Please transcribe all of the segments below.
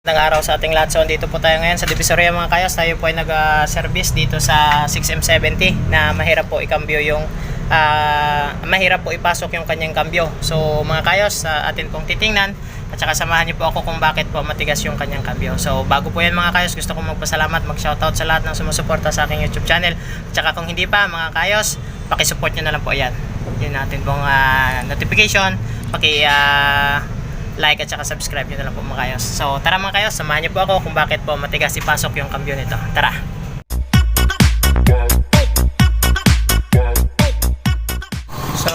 Magandang araw sa ating lahat. So, dito po tayo ngayon sa Divisoria mga kayos. Tayo po ay nag-service dito sa 6M70 na mahirap po ikambyo yung ah, mahirap po ipasok yung kanyang kambyo. So, mga kayos, sa atin pong titingnan at saka samahan niyo po ako kung bakit po matigas yung kanyang kambyo. So, bago po yan mga kayos, gusto kong magpasalamat, mag-shoutout sa lahat ng sumusuporta sa aking YouTube channel. At saka kung hindi pa mga kayos, pakisupport nyo na lang po yan. Yun natin pong ah, notification, paki ah, like at saka subscribe nyo na lang po mga kayos. So tara mga kayos, samahan nyo po ako kung bakit po matigas ipasok yung kambyo nito. Tara! So,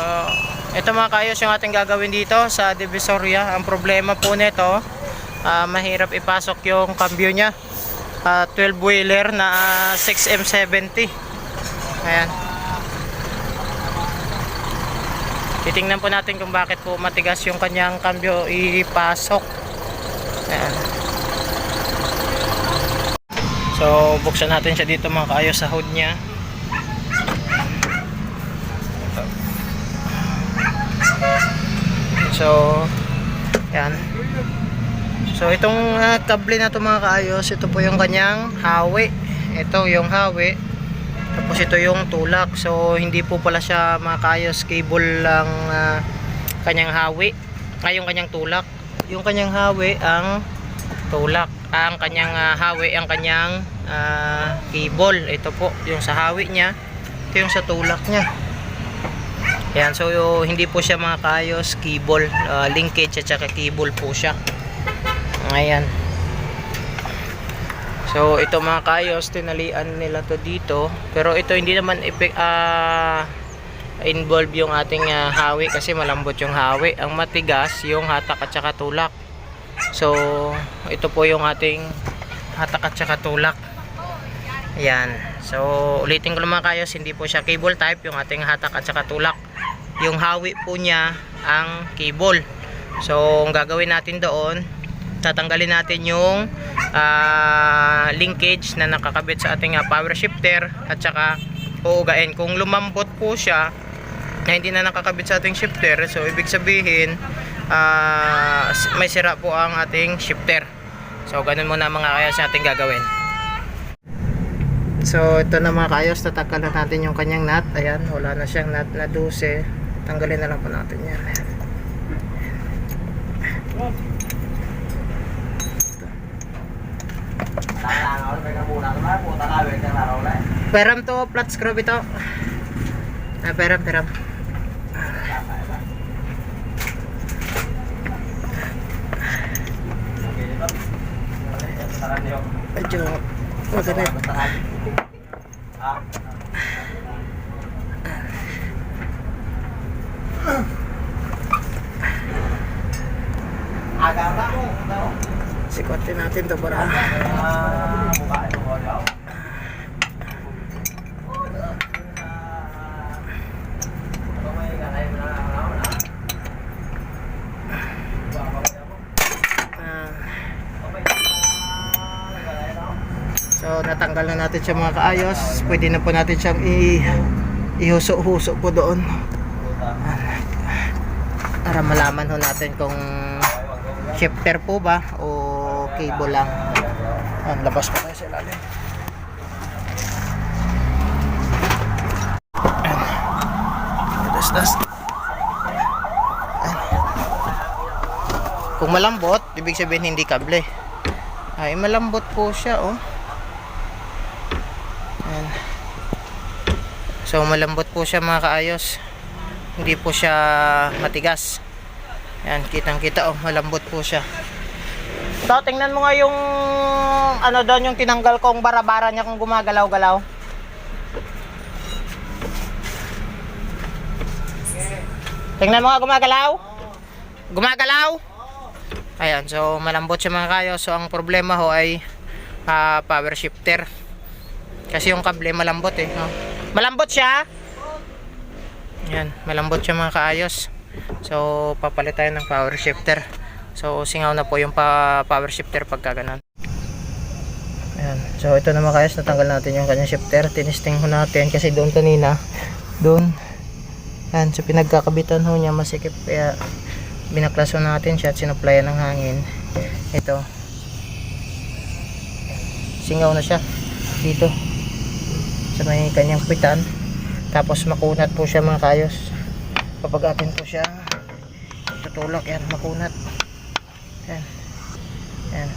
ito mga kayos yung ating gagawin dito sa Divisoria. Ang problema po nito, ah, mahirap ipasok yung kambyo niya. Ah, 12 wheeler na ah, 6M70. Ayan. Titingnan po natin kung bakit po matigas yung kanyang kambyo ipasok. Ayan. So, buksan natin siya dito mga kaayos sa hood niya. So, yan. So, itong uh, kable na to mga kaayos, ito po yung kanyang hawi. Ito yung hawi. Tapos ito yung tulak. So hindi po pala siya makayos cable lang ah, kanyang hawi. Ay yung kanyang tulak. Yung kanyang hawi ang tulak. Ang kanyang ah, hawi ang kanyang ah, cable. Ito po yung sa hawi niya. Ito yung sa tulak niya. Yan, so hindi po siya makayos cable, ah, linkage at saka cable po siya. Ayan. So ito mga kayos, tinalian nila to dito. Pero ito hindi naman ah, involve yung ating ah, hawi kasi malambot yung hawi. Ang matigas yung hatak at saka tulak. So ito po yung ating hatak at saka tulak. Ayan. So ulitin ko lang mga kayos, hindi po siya cable type yung ating hatak at saka tulak. Yung hawi po niya ang cable. So ang gagawin natin doon, tatanggalin natin yung ah, linkage na nakakabit sa ating ah, power shifter at saka uugain. Kung lumambot po siya na hindi na nakakabit sa ating shifter so ibig sabihin s- may sira po ang ating shifter. So ganun muna mga kayos natin gagawin. So ito na mga kayos tatanggalan natin yung kanyang nut. Ayan wala na siyang nut na 12 tanggalin na lang po natin yan. Ayan. Peram to, flat screw ito. Ah, peram, peram. Medyo. Sikotin natin to para Ah. So natanggal na natin siya mga kaayos. Pwede na po natin siyang i ihuso-huso po doon. Para malaman ho natin kung shifter po ba o cable lang. Ang labas pa tayo sa ilalim. Das, das. Kung malambot, ibig sabihin hindi kable. Ay, malambot po siya, oh. Ayan. So, malambot po siya mga kaayos. Hindi po siya matigas. Ayan, kitang-kita, oh. Malambot po siya. So, tingnan mo nga yung ano doon, yung tinanggal kong barabara niya kung gumagalaw-galaw. Tingnan mo nga gumagalaw. Gumagalaw. Ayan, so malambot siya mga kayo. So ang problema ho ay ah, power shifter. Kasi yung kable malambot eh. No? Malambot siya. Ayan, malambot siya mga kaayos. So papalit tayo ng power shifter. So singaw na po yung pa power shifter pagka ganun. Ayan, so ito na mga kaayos. Natanggal natin yung kanyang shifter. Tinisting ho natin kasi doon kanina. Doon. Ayan, so pinagkakabitan ho niya masikip. Kaya binaklaso natin siya at sinupplyan ng hangin ito singaw na siya dito sa may kanyang pitan tapos makunat po siya mga kayos kapag atin po siya tutulak yan makunat yan yan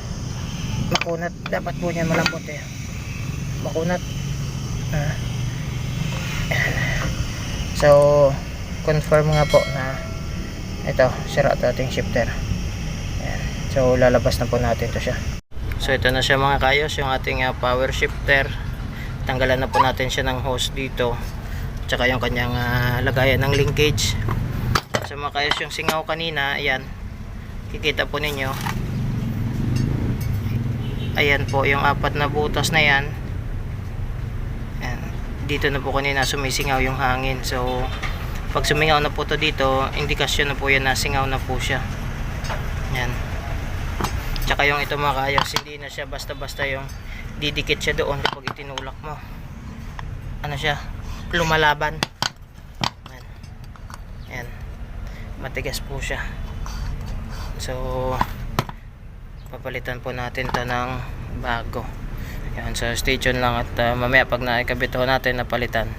makunat. Dapat po niya malambot eh. Makunat. Yan. so confirm nga po na ito sira ito ating shifter. Yan. so lalabas na po natin to siya. So ito na siya mga kayos yung ating ah, power shifter. Tanggalan na po natin siya ng hose dito. Tsaka yung kanyang ah, lagayan ng linkage. So mga kayos yung singaw kanina ayan kikita po ninyo. Ayan po yung apat na butas na yan. Ayan. dito na po kanina sumisingaw yung hangin. So pag sumingaw na po to dito indikasyon na po yan na singaw na po siya. Yan tsaka yung ito mga kayos hindi na siya basta basta yung didikit siya doon kapag itinulak mo. Ano siya? Lumalaban. Yan yan matigas po siya so papalitan po natin to ng bago. Yan so stay tuned lang at uh, mamaya pag naikabit ho natin napalitan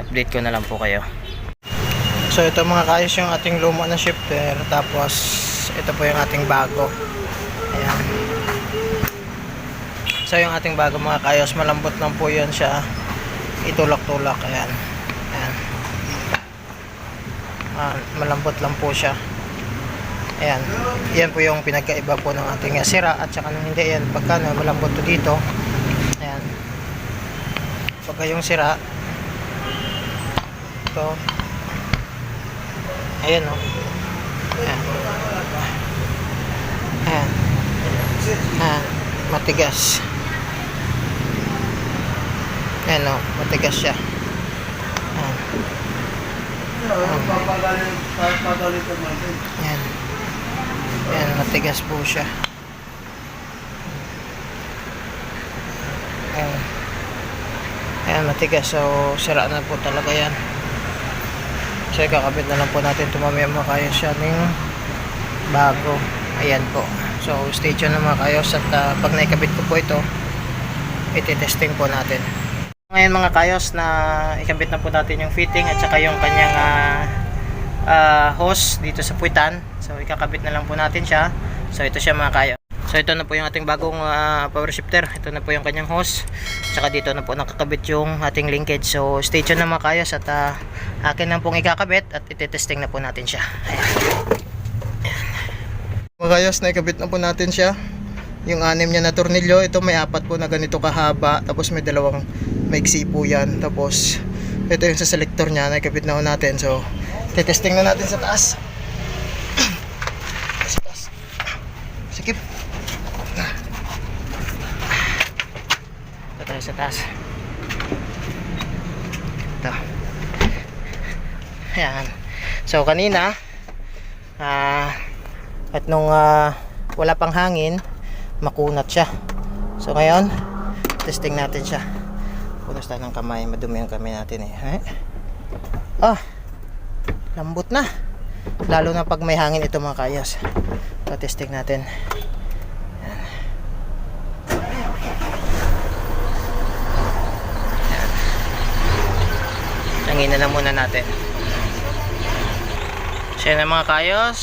update ko na lang po kayo. So ito mga kayos yung ating luma na shifter tapos ito po yung ating bago. Ayan. So yung ating bago mga kayos malambot lang po yan siya. Itulak-tulak ayan. Ayan. Ah, malambot lang po siya ayan. Yan po yung pinagkaiba po ng ating ah, sira at saka nung hindi. Yan pagka no, malambot to dito. Ayan. Pagka yung sira. Ito. Ayan o ayan. Ayan. Ayan. Matigas. Ayan o matigas siya. Ayan. Yan. Yan, matigas po siya. Ayan. Ayan, matigas. So, sira na po talaga yan. So, kakabit na lang po natin tumamaya mga kayos siya ng bago. Ayan po. So, stay tuned na mga kayos at ah, pag naikabit ko po ito, iti-testing po natin. Ngayon mga kayos na ikabit na po natin yung fitting at saka yung kanyang ah, ah, hose dito sa puwitan. So ikakabit na lang po natin siya. So ito siya mga kayos. So ito na po yung ating bagong ah, power shifter. Ito na po yung kanyang hose. Tsaka dito na po nakakabit yung ating linkage. So stay tuned na mga kayos at ah, akin lang pong ikakabit at ititesting na po natin siya. Ayan. Mga kayos, naikabit na po natin siya yung anim niya na tornilyo ito may apat po na ganito kahaba tapos may dalawang maiksi po yan tapos ito yung sa selector niya nakikabit na ho natin so titesting na natin sa taas sa taas sikip ito tayo sa taas ito yan so kanina ah at nung ah, wala pang hangin makunat siya. So ngayon, testing natin siya. Punas tayo ng kamay, madumi ang kamay natin eh. Eh? Ah, lambot na. Lalo na pag may hangin ito mga kayas. So testing natin. Yan. Yan. Tangin na lang muna natin. So ang mga kayos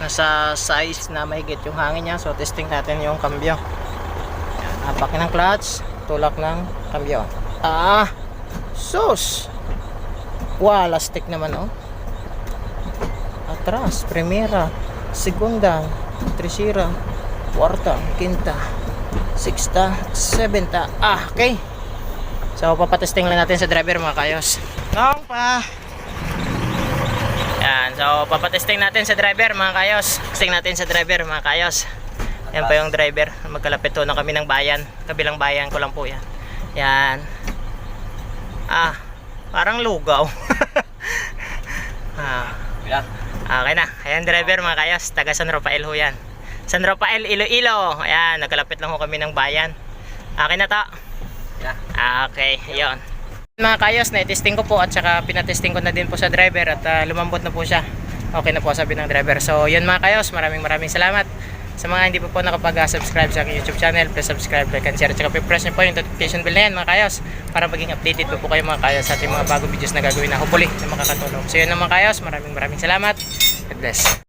nasa size na mahigit yung hangin niya so testing natin yung kambyo Yan, apak ng clutch tulak ng kambyo ah sus wala stick naman oh atras primera segunda tercera cuarta quinta sexta sebenta ah okay so papatesting lang natin sa driver mga kayos Nong pa yan, so papatesting natin sa driver mga kayos. Testing natin sa driver mga kayos. Yan pa yung driver. Magkalapit na kami ng bayan. Kabilang bayan ko lang po yan. Yan. Ah, parang lugaw. ah. Okay na. Ayan driver mga kayos. Taga San Rafael ho yan. San Rafael, Iloilo. Ayan, nagkalapit lang ho kami ng bayan. Okay na to. Ah, Okay, yon. Mga kayos, na-testing ko po at saka pinatesting ko na din po sa driver at ah, lumambot na po siya. Okay na po sabi ng driver. So, yun mga kayos, maraming maraming salamat. Sa mga hindi pa po nakapag-subscribe sa aking YouTube channel, please subscribe, like, and share. At saka press nyo po yung notification bell na yan mga kayos para maging updated po po kayo mga kayos sa ating mga bagong videos na gagawin na hopefully na makakatulong. So yun naman kayos, maraming maraming salamat. God bless.